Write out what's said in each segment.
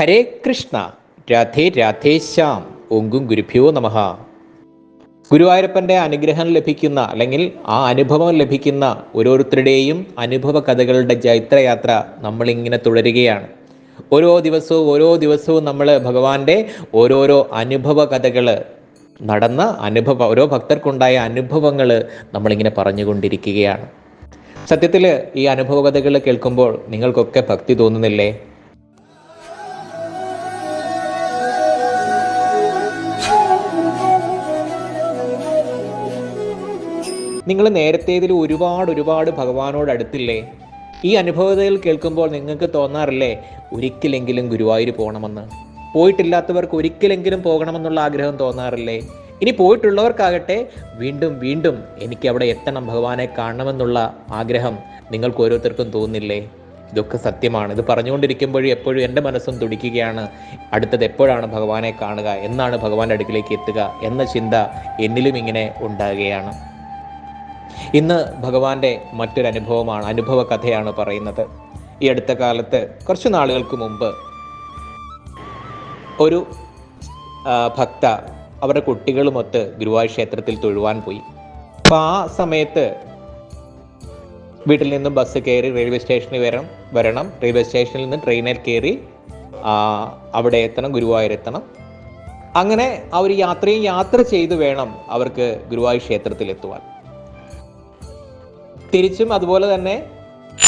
ഹരേ കൃഷ്ണ രാധേ രാധേശ്യാം ഓങ്കും ഗുരുഭ്യോ നമഃ. ഗുരുവായൂരപ്പന്റെ അനുഗ്രഹം ലഭിക്കുന്ന അല്ലെങ്കിൽ ആ അനുഭവം ലഭിക്കുന്ന ഓരോരുത്തരുടെയും അനുഭവ കഥകളുടെ ചൈത്രയാത്ര നമ്മളിങ്ങനെ തുടരുകയാണ്. ഓരോ ദിവസവും ഓരോ ദിവസവും നമ്മൾ ഭഗവാന്റെ ഓരോരോ അനുഭവ കഥകൾ നടന്ന അനുഭവ ഓരോ ഭക്തർക്കുണ്ടായ അനുഭവങ്ങൾ നമ്മളിങ്ങനെ പറഞ്ഞുകൊണ്ടിരിക്കുകയാണ്. സത്യത്തിൽ ഈ അനുഭവ കഥകൾ കേൾക്കുമ്പോൾ നിങ്ങൾക്കൊക്കെ ഭക്തി തോന്നുന്നില്ലേ? നിങ്ങൾ നേരത്തേതിൽ ഒരുപാട് ഒരുപാട് ഭഗവാനോട് അടുത്തില്ലേ? ഈ അനുഭവതകൾ കേൾക്കുമ്പോൾ നിങ്ങൾക്ക് തോന്നാറില്ലേ? ഒരിക്കലെങ്കിലും ഗുരുവായൂർ പോകണമെന്ന്. പോയിട്ടില്ലാത്തവർക്ക് ഒരിക്കലെങ്കിലും പോകണമെന്നുള്ള ആഗ്രഹം തോന്നാറില്ലേ? ഇനി പോയിട്ടുള്ളവർക്കാകട്ടെ വീണ്ടും വീണ്ടും എനിക്ക് അവിടെ എത്തണം ഭഗവാനെ കാണണമെന്നുള്ള ആഗ്രഹം നിങ്ങൾക്ക് ഓരോരുത്തർക്കും തോന്നില്ലേ? ഇതൊക്കെ സത്യമാണ്. ഇത് പറഞ്ഞുകൊണ്ടിരിക്കുമ്പോഴും എപ്പോഴും എന്റെ മനസ്സും തുടിക്കുകയാണ്. അടുത്തത് എപ്പോഴാണ് ഭഗവാനെ കാണുക? എന്നാണ് ഭഗവാന്റെ അടുക്കിലേക്ക് എത്തുക എന്ന ചിന്ത എന്നിലും ഇങ്ങനെ ഉണ്ടാകുകയാണ്. ഇന്ന് ഭഗവാന്റെ മറ്റൊരു അനുഭവമാണ് അനുഭവ കഥയാണ് പറയുന്നത്. ഈ അടുത്ത കാലത്ത് കുറച്ച് നാളുകൾക്ക് മുമ്പ് ഒരു ഭക്ത അവരുടെ കുട്ടികളുമൊത്ത് ഗുരുവായൂർ ക്ഷേത്രത്തിൽ തൊഴുവാൻ പോയി. അപ്പം ആ സമയത്ത് വീട്ടിൽ നിന്നും ബസ് കയറി റെയിൽവേ സ്റ്റേഷനിൽ വരണം വരണം. റെയിൽവേ സ്റ്റേഷനിൽ നിന്ന് ട്രെയിനിൽ കയറി അവിടെ എത്തണം ഗുരുവായൂർ എത്തണം അങ്ങനെ അവർ യാത്രയും യാത്ര ചെയ്ത് വേണം അവർക്ക് ഗുരുവായൂർ ക്ഷേത്രത്തിൽ എത്തുവാൻ. തിരിച്ചും അതുപോലെ തന്നെ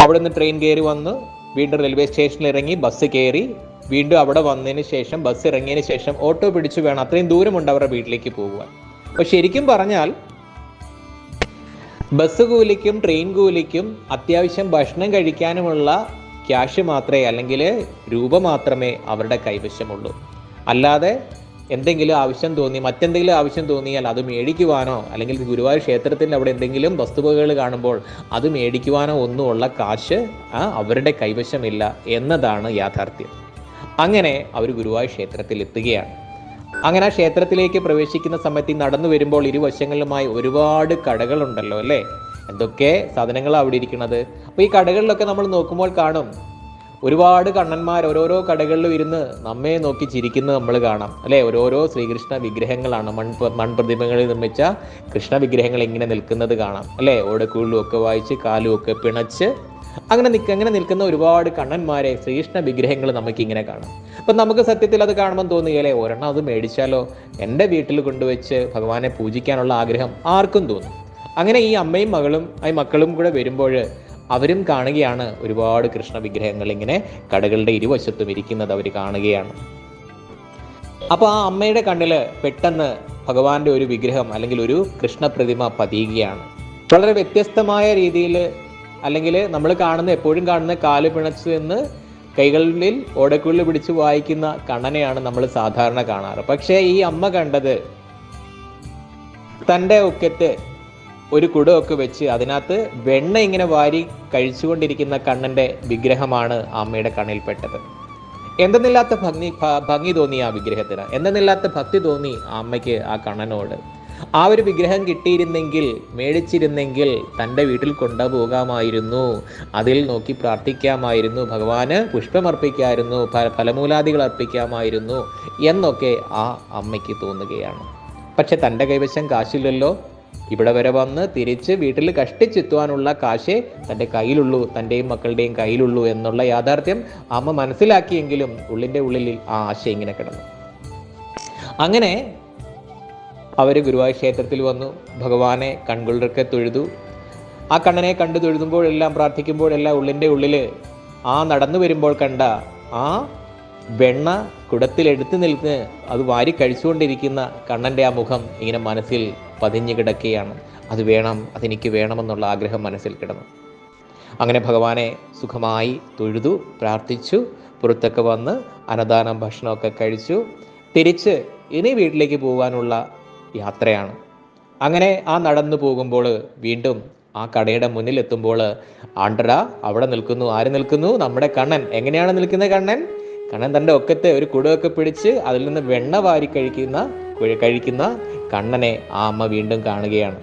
അവിടെ നിന്ന് ട്രെയിൻ കയറി വന്ന് വീണ്ടും റെയിൽവേ സ്റ്റേഷനിൽ ഇറങ്ങി ബസ് കയറി. വീണ്ടും അവിടെ വന്നതിന് ശേഷം ബസ് ഇറങ്ങിയതിന് ശേഷം ഓട്ടോ പിടിച്ചു വേണം. അത്രയും ദൂരമുണ്ട് അവരുടെ വീട്ടിലേക്ക് പോകുവാൻ അപ്പോൾ ശരിക്കും പറഞ്ഞാൽ ബസ് കൂലിക്കും ട്രെയിൻ കൂലിക്കും അത്യാവശ്യം ഭക്ഷണം കഴിക്കാനുമുള്ള ക്യാഷ് മാത്രമേ അല്ലെങ്കിൽ രൂപ മാത്രമേ അവരുടെ കൈവശമുള്ളൂ. അല്ലാതെ എന്തെങ്കിലും ആവശ്യം തോന്നി മറ്റെന്തെങ്കിലും ആവശ്യം തോന്നിയാൽ അത് മേടിക്കുവാനോ അല്ലെങ്കിൽ ഗുരുവായൂർ ക്ഷേത്രത്തിന്റെ അവിടെ എന്തെങ്കിലും വസ്തുവകകൾ കാണുമ്പോൾ അത് മേടിക്കുവാനോ ഒന്നുമുള്ള കാശ് അവരുടെ കൈവശമില്ല എന്നതാണ് യാഥാർത്ഥ്യം. അങ്ങനെ അവർ ഗുരുവായൂർ ക്ഷേത്രത്തിൽ എത്തുകയാണ്. അങ്ങനെ ആ ക്ഷേത്രത്തിലേക്ക് പ്രവേശിക്കുന്ന സമയത്ത് നടന്നു വരുമ്പോൾ ഇരുവശങ്ങളിലുമായി ഒരുപാട് കടകളുണ്ടല്ലോ അല്ലേ? എന്തൊക്കെ സാധനങ്ങളാണ് അവിടെ ഇരിക്കുന്നത്? അപ്പോൾ ഈ കടകളിലൊക്കെ നമ്മൾ നോക്കുമ്പോൾ കാണും ഒരുപാട് കണ്ണന്മാർ ഓരോരോ കടകളിൽ ഇരുന്ന് നമ്മെ നോക്കി ചിരിക്കുന്നത് നമ്മൾ കാണാം. അല്ലേ? ഓരോരോ ശ്രീകൃഷ്ണ വിഗ്രഹങ്ങളാണ്. മൺ മൺപ്രതിമകളിൽ നിർമ്മിച്ച കൃഷ്ണ വിഗ്രഹങ്ങൾ ഇങ്ങനെ നിൽക്കുന്നത് കാണാം. അല്ലേ? ഓടക്കുള്ളും ഒക്കെ വായിച്ച് കാലും ഒക്കെ പിണച്ച് അങ്ങനെ നിൽക്ക അങ്ങനെ നിൽക്കുന്ന ഒരുപാട് കണ്ണന്മാരെ ശ്രീകൃഷ്ണ വിഗ്രഹങ്ങൾ നമുക്ക് ഇങ്ങനെ കാണാം. അപ്പം നമുക്ക് സത്യത്തിൽ അത് കാണുമ്പോൾ തോന്നുകയല്ലേ ഒരെണ്ണം അത് മേടിച്ചാലോ? എന്റെ വീട്ടിൽ കൊണ്ടുവച്ച് ഭഗവാനെ പൂജിക്കാനുള്ള ആഗ്രഹം ആർക്കും തോന്നും. അങ്ങനെ ഈ അമ്മയും മകളും ഈ മക്കളും കൂടെ വരുമ്പോൾ അവരും കാണുകയാണ്. ഒരുപാട് കൃഷ്ണ വിഗ്രഹങ്ങൾ ഇങ്ങനെ കടകളുടെ ഇരുവശത്തും ഇരിക്കുന്നത് അവർ കാണുകയാണ്. അപ്പോൾ ആ അമ്മയുടെ കണ്ണിൽ പെട്ടെന്ന് ഭഗവാന്റെ ഒരു വിഗ്രഹം അല്ലെങ്കിൽ ഒരു കൃഷ്ണ പ്രതിമ പതിയുകയാണ്. വളരെ വ്യത്യസ്തമായ രീതിയിൽ അല്ലെങ്കിൽ നമ്മൾ കാണുന്ന എപ്പോഴും കാണുന്ന കാൽ പിണച്ചു എന്ന് കൈകളിൽ ഓടക്കുള്ളിൽ പിടിച്ച് വായിക്കുന്ന കണ്ണനെയാണ് നമ്മൾ സാധാരണ കാണാറ്. പക്ഷേ ഈ അമ്മ കണ്ടത് തന്റെ ഒക്കത്ത് ഒരു കുടമൊക്കെ വെച്ച് അതിനകത്ത് വെണ്ണ ഇങ്ങനെ വാരി കഴിച്ചുകൊണ്ടിരിക്കുന്ന കണ്ണന്റെ വിഗ്രഹമാണ് അമ്മയുടെ കണ്ണിൽപ്പെട്ടത്. എന്തെന്നില്ലാത്ത ഭംഗി ഭംഗി തോന്നി ആ വിഗ്രഹത്തിന്. എന്തെന്നില്ലാത്ത ഭക്തി തോന്നി അമ്മയ്ക്ക് ആ കണ്ണനോട്. ആ ഒരു വിഗ്രഹം കിട്ടിയിരുന്നെങ്കിൽ മേടിച്ചിരുന്നെങ്കിൽ തന്റെ വീട്ടിൽ കൊണ്ടുപോകാമായിരുന്നു. അതിൽ നോക്കി പ്രാർത്ഥിക്കാമായിരുന്നു. ഭഗവാന് പുഷ്പമർപ്പിക്കാമായിരുന്നു ഫലമൂലാദികൾ അർപ്പിക്കാമായിരുന്നു എന്നൊക്കെ ആ അമ്മയ്ക്ക് തോന്നുകയാണ്. പക്ഷെ തന്റെ കൈവശം കാശില്ലല്ലോ. ഇവിടെ വരെ വന്ന് തിരിച്ച് വീട്ടിൽ കഷ്ടിച്ചെത്തുവാനുള്ള കാശേ തന്റെ കയ്യിലുള്ളൂ തന്റെയും മക്കളുടെയും കയ്യിലുള്ളൂ എന്നുള്ള യാഥാർത്ഥ്യം അമ്മ മനസ്സിലാക്കിയെങ്കിലും ഉള്ളിന്റെ ഉള്ളിൽ ആ ആശ ഇങ്ങനെ കിടന്നു. അങ്ങനെ അവർ ഗുരുവായൂർ ക്ഷേത്രത്തിൽ വന്നു ഭഗവാനെ കൺകൊള്ളൊക്കെ തൊഴുതു. ആ കണ്ണനെ കണ്ടു തൊഴുതുമ്പോഴെല്ലാം പ്രാർത്ഥിക്കുമ്പോഴെല്ലാം ഉള്ളിന്റെ ഉള്ളിൽ ആ നടന്നു വരുമ്പോൾ കണ്ട ആ വെണ്ണ കുടത്തിലെടുത്ത് നിൽക്ക് അത് വാരി കഴിച്ചുകൊണ്ടിരിക്കുന്ന കണ്ണന്റെ ആ മുഖം ഇങ്ങനെ മനസ്സിൽ പതിഞ്ഞു കിടക്കുകയാണ്. അത് വേണം അതെനിക്ക് വേണമെന്നുള്ള ആഗ്രഹം മനസ്സിൽ കിടന്നു. അങ്ങനെ ഭഗവാനെ സുഖമായി തൊഴുതു പ്രാർത്ഥിച്ചു പുറത്തൊക്കെ വന്ന് അന്നദാനം ഭക്ഷണമൊക്കെ കഴിച്ചു. തിരിച്ച് ഇനി വീട്ടിലേക്ക് പോകാനുള്ള യാത്രയാണ്. അങ്ങനെ ആ നടന്നു പോകുമ്പോൾ വീണ്ടും ആ കടയുടെ മുന്നിൽ എത്തുമ്പോൾ ആണ്ടട അവിടെ നിൽക്കുന്നു. ആര് നിൽക്കുന്നു? നമ്മുടെ കണ്ണൻ. എങ്ങനെയാണ് നിൽക്കുന്നത് കണ്ണൻ? കണ്ണൻ തന്റെ ഒക്കത്തെ ഒരു കുടമൊക്കെ പിടിച്ച് അതിൽ നിന്ന് വെണ്ണ വാരി കഴിക്കുന്ന കുഴ- കഴിക്കുന്ന കണ്ണനെ ആ അമ്മ വീണ്ടും കാണുകയാണ്.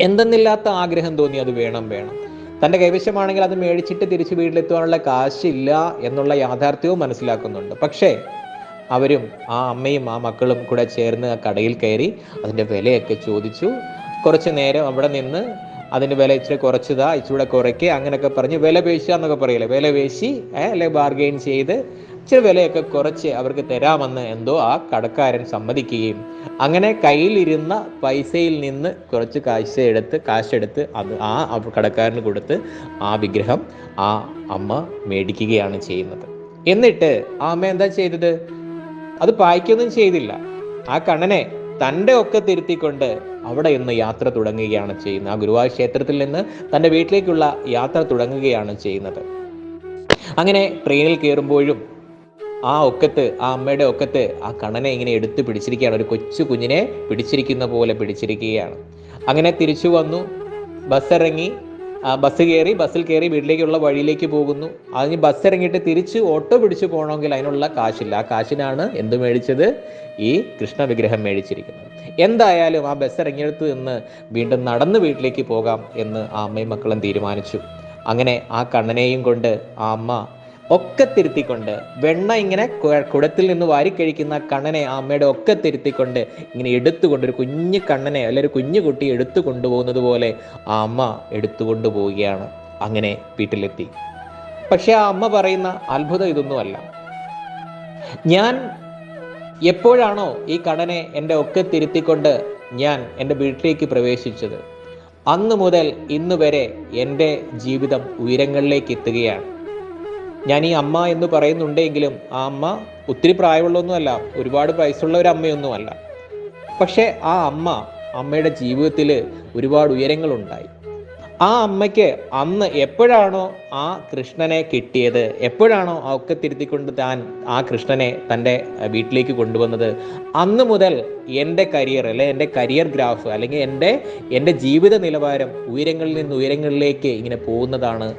എന്തെന്നില്ലാത്ത ആഗ്രഹം തോന്നി അത് വേണം വേണം. തന്റെ കൈവശമാണെങ്കിൽ അത് മേടിച്ചിട്ട് തിരിച്ച് വീട്ടിലെത്തുവാനുള്ള കാശില്ല എന്നുള്ള യാഥാർത്ഥ്യവും മനസ്സിലാക്കുന്നുണ്ട്. പക്ഷേ അവരും ആ അമ്മയും ആ മക്കളും കൂടെ ചേർന്ന് ആ കടയിൽ കയറി അതിന്റെ വിലയൊക്കെ ചോദിച്ചു. കുറച്ച് നേരം അവിടെ നിന്ന് അതിന്റെ വില ഇച്ചിരി കുറച്ചതാ ഇച്ചിരി കുറയ്ക്കുക അങ്ങനെയൊക്കെ പറഞ്ഞ് വില പേശുക എന്നൊക്കെ പറയില്ലേ? വില പേശി അല്ലെങ്കിൽ ബാർഗെയിൻ ചെയ്ത് ഇച്ചിരി വിലയൊക്കെ കുറച്ച് അവർക്ക് തരാമെന്ന് എന്തോ ആ കടക്കാരൻ സമ്മതിക്കുകയും അങ്ങനെ കയ്യിലിരുന്ന പൈസയിൽ നിന്ന് കുറച്ച് കാശ് എടുത്ത് കാശെടുത്ത് അത് ആ കടക്കാരന് കൊടുത്ത് ആ വിഗ്രഹം ആ അമ്മ മേടിക്കുകയാണ് ചെയ്യുന്നത്. എന്നിട്ട് ആ അമ്മ എന്താ ചെയ്തത്? അത് പായ്ക്കൊന്നും ചെയ്തില്ല. ആ കണ്ണനെ തന്റെ ഒക്കെ തിരുത്തിക്കൊണ്ട് അവിടെ ഇന്ന് യാത്ര തുടങ്ങുകയാണ് ചെയ്യുന്നത്. ആ ഗുരുവായൂർ ക്ഷേത്രത്തിൽ നിന്ന് തന്റെ വീട്ടിലേക്കുള്ള യാത്ര തുടങ്ങുകയാണ് ചെയ്യുന്നത്. അങ്ങനെ ട്രെയിനിൽ കയറുമ്പോഴും ആ ഒക്കത്ത് ആ അമ്മയുടെ ഒക്കത്ത് ആ കണ്ണനെ ഇങ്ങനെ എടുത്ത് പിടിച്ചിരിക്കുകയാണ്. ഒരു കൊച്ചു കുഞ്ഞിനെ പിടിച്ചിരിക്കുന്ന പോലെ പിടിച്ചിരിക്കുകയാണ്. അങ്ങനെ തിരിച്ചു വന്നു. ബസ് ഇറങ്ങി. ബസ് കയറി ബസ്സിൽ കയറി വീട്ടിലേക്കുള്ള വഴിയിലേക്ക് പോകുന്നു. അതിന് ബസ് ഇറങ്ങിയിട്ട് തിരിച്ച് ഓട്ടോ പിടിച്ചു പോകണമെങ്കിൽ അതിനുള്ള കാശില്ല. ആ കാശിനാണ് എന്ത് മേടിച്ചത്? ഈ കൃഷ്ണ വിഗ്രഹം മേടിച്ചിരിക്കുന്നത്. എന്തായാലും ആ ബസ് ഇറങ്ങിയെടുത്ത് നിന്ന് വീണ്ടും നടന്ന് വീട്ടിലേക്ക് പോകാം എന്ന് ആ അമ്മയും മക്കളും തീരുമാനിച്ചു. അങ്ങനെ ആ കണ്ണനെയും കൊണ്ട് ആ അമ്മ ഒക്കെ തിരുത്തിക്കൊണ്ട് വെണ്ണ ഇങ്ങനെ കുടത്തിൽ നിന്ന് വാരി കഴിക്കുന്ന കണ്ണനെ ആ അമ്മയുടെ ഒക്കെ തിരുത്തിക്കൊണ്ട് ഇങ്ങനെ എടുത്തുകൊണ്ട് ഒരു കുഞ്ഞു കണ്ണനെ അല്ലെ ഒരു കുഞ്ഞു കുട്ടി എടുത്തു കൊണ്ടുപോകുന്നത് പോലെ ആ അമ്മ എടുത്തുകൊണ്ട് പോവുകയാണ്. അങ്ങനെ വീട്ടിലെത്തി. പക്ഷെ ആ അമ്മ പറയുന്ന അത്ഭുതം ഇതൊന്നുമല്ല ഞാൻ എപ്പോഴാണോ ഈ കണ്ണനെ എന്റെ ഒക്കെ തിരുത്തിക്കൊണ്ട് ഞാൻ എന്റെ വീട്ടിലേക്ക് പ്രവേശിച്ചത് അന്ന് മുതൽ ഇന്ന് വരെ എന്റെ ജീവിതം ഉയരങ്ങളിലേക്ക് എത്തുകയാണ്. ഞാൻ ഈ അമ്മ എന്ന് പറയുന്നുണ്ടെങ്കിലും ആ അമ്മ ഒത്തിരി പ്രായമുള്ളൊന്നുമല്ല ഒരുപാട് വയസ്സുള്ള ഒരു അമ്മയൊന്നുമല്ല. പക്ഷേ ആ അമ്മ അമ്മയുടെ ജീവിതത്തിൽ ഒരുപാട് ഉയരങ്ങളുണ്ടായി. ആ അമ്മയ്ക്ക് അന്ന് എപ്പോഴാണോ ആ കൃഷ്ണനെ കിട്ടിയത്? എപ്പോഴാണോ ഒക്കെ തിരുത്തിക്കൊണ്ട് താൻ ആ കൃഷ്ണനെ തന്റെ വീട്ടിലേക്ക് കൊണ്ടുവന്നത്? അന്ന് മുതൽ എന്റെ കരിയർ അല്ലെ എന്റെ കരിയർ ഗ്രാഫ് അല്ലെങ്കിൽ എന്റെ എന്റെ ജീവിത നിലവാരം ഉയരങ്ങളിൽ നിന്ന് ഉയരങ്ങളിലേക്ക് ഇങ്ങനെ പോകുന്നതാണ്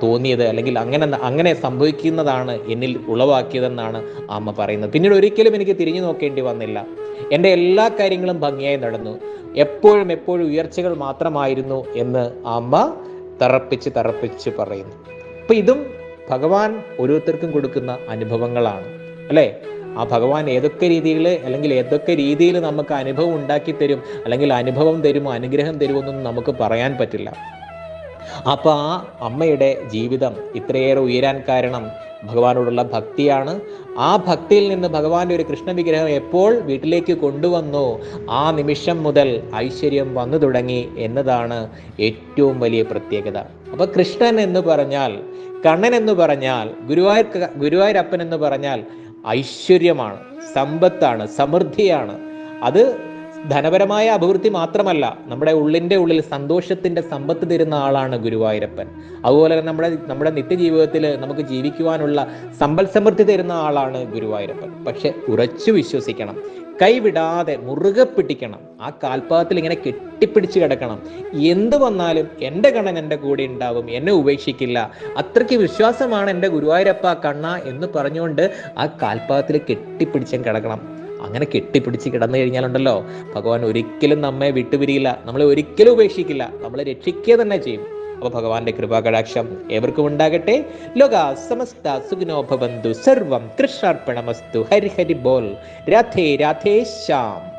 തോന്നിയത് അല്ലെങ്കിൽ അങ്ങനെ അങ്ങനെ സംഭവിക്കുന്നതാണ് എന്നിൽ ഉളവാക്കിയതെന്നാണ് അമ്മ പറയുന്നത്. പിന്നീട് ഒരിക്കലും എനിക്ക് തിരിഞ്ഞു നോക്കേണ്ടി വന്നില്ല. എന്റെ എല്ലാ കാര്യങ്ങളും ഭംഗിയായി നടന്നു. എപ്പോഴും എപ്പോഴും ഉയർച്ചകൾ മാത്രമായിരുന്നു എന്ന് അമ്മ തറപ്പിച്ച് തറപ്പിച്ച് പറയുന്നു. അപ്പം ഇതും ഭഗവാൻ ഓരോരുത്തർക്കും കൊടുക്കുന്ന അനുഭവങ്ങളാണ്. അല്ലേ? ആ ഭഗവാൻ ഏതൊക്കെ രീതിയിൽ അല്ലെങ്കിൽ ഏതൊക്കെ രീതിയിൽ നമുക്ക് അനുഭവം ഉണ്ടാക്കി തരും അല്ലെങ്കിൽ അനുഭവം തരുമോ അനുഗ്രഹം തരുമോ എന്നൊന്നും നമുക്ക് പറയാൻ പറ്റില്ല. അപ്പോൾ ആ അമ്മയുടെ ജീവിതം ഇത്രയേറെ ഉയരാൻ കാരണം ഭഗവാനോടുള്ള ഭക്തിയാണ്. ആ ഭക്തിയിൽ നിന്ന് ഭഗവാന്റെ ഒരു കൃഷ്ണ വിഗ്രഹം എപ്പോൾ വീട്ടിലേക്ക് കൊണ്ടുവന്നു? ആ നിമിഷം മുതൽ ഐശ്വര്യം വന്നു തുടങ്ങി എന്നതാണ് ഏറ്റവും വലിയ പ്രത്യേകത. അപ്പോൾ കൃഷ്ണൻ എന്ന് പറഞ്ഞാൽ കണ്ണൻ എന്ന് പറഞ്ഞാൽ ഗുരുവായൂർ ഗുരുവായൂരപ്പൻ എന്ന് പറഞ്ഞാൽ ഐശ്വര്യമാണ് സമ്പത്താണ് സമൃദ്ധിയാണ്. അത് ധനപരമായ അഭിവൃദ്ധി മാത്രമല്ല നമ്മുടെ ഉള്ളിന്റെ ഉള്ളിൽ സന്തോഷത്തിന്റെ സമ്പത്ത് തരുന്ന ആളാണ് ഗുരുവായൂരപ്പൻ. അതുപോലെ തന്നെ നമ്മുടെ നമ്മുടെ നിത്യജീവിതത്തിൽ നമുക്ക് ജീവിക്കുവാനുള്ള സമ്പൽ സമൃദ്ധി തരുന്ന ആളാണ് ഗുരുവായൂരപ്പൻ. പക്ഷെ ഉറച്ചു വിശ്വസിക്കണം കൈവിടാതെ മുറുകെ പിടിക്കണം ആ കാൽപാദത്തിൽ ഇങ്ങനെ കെട്ടിപ്പിടിച്ച് കിടക്കണം. എന്ത് വന്നാലും എന്റെ കണ്ണൻ എന്റെ കൂടെ ഉണ്ടാവും എന്നെ ഉപേക്ഷിക്കില്ല. അത്രയ്ക്ക് വിശ്വാസമാണ് എന്റെ ഗുരുവായൂരപ്പ കണ്ണ എന്ന് പറഞ്ഞുകൊണ്ട് ആ കാൽപാദത്തിൽ കെട്ടിപ്പിടിച്ചും കിടക്കണം. അങ്ങനെ കെട്ടിപ്പിടിച്ച് കിടന്നു കഴിഞ്ഞാലുണ്ടല്ലോ ഭഗവാൻ ഒരിക്കലും നമ്മെ വിട്ടുപിരിയില്ല നമ്മളെ ഒരിക്കലും ഉപേക്ഷിക്കില്ല നമ്മളെ രക്ഷിക്കുക തന്നെ ചെയ്യും. അപ്പൊ ഭഗവാന്റെ കൃപാകടാക്ഷം ഏവർക്കും ഉണ്ടാകട്ടെ. ലോക സമസ്ത സുഖനോഭവന്തു സർവം കൃഷ്ണാർപ്പണമസ്തു. ഹരി ഹരി ബോൽ രാധേ രാധേ ശ്യാം.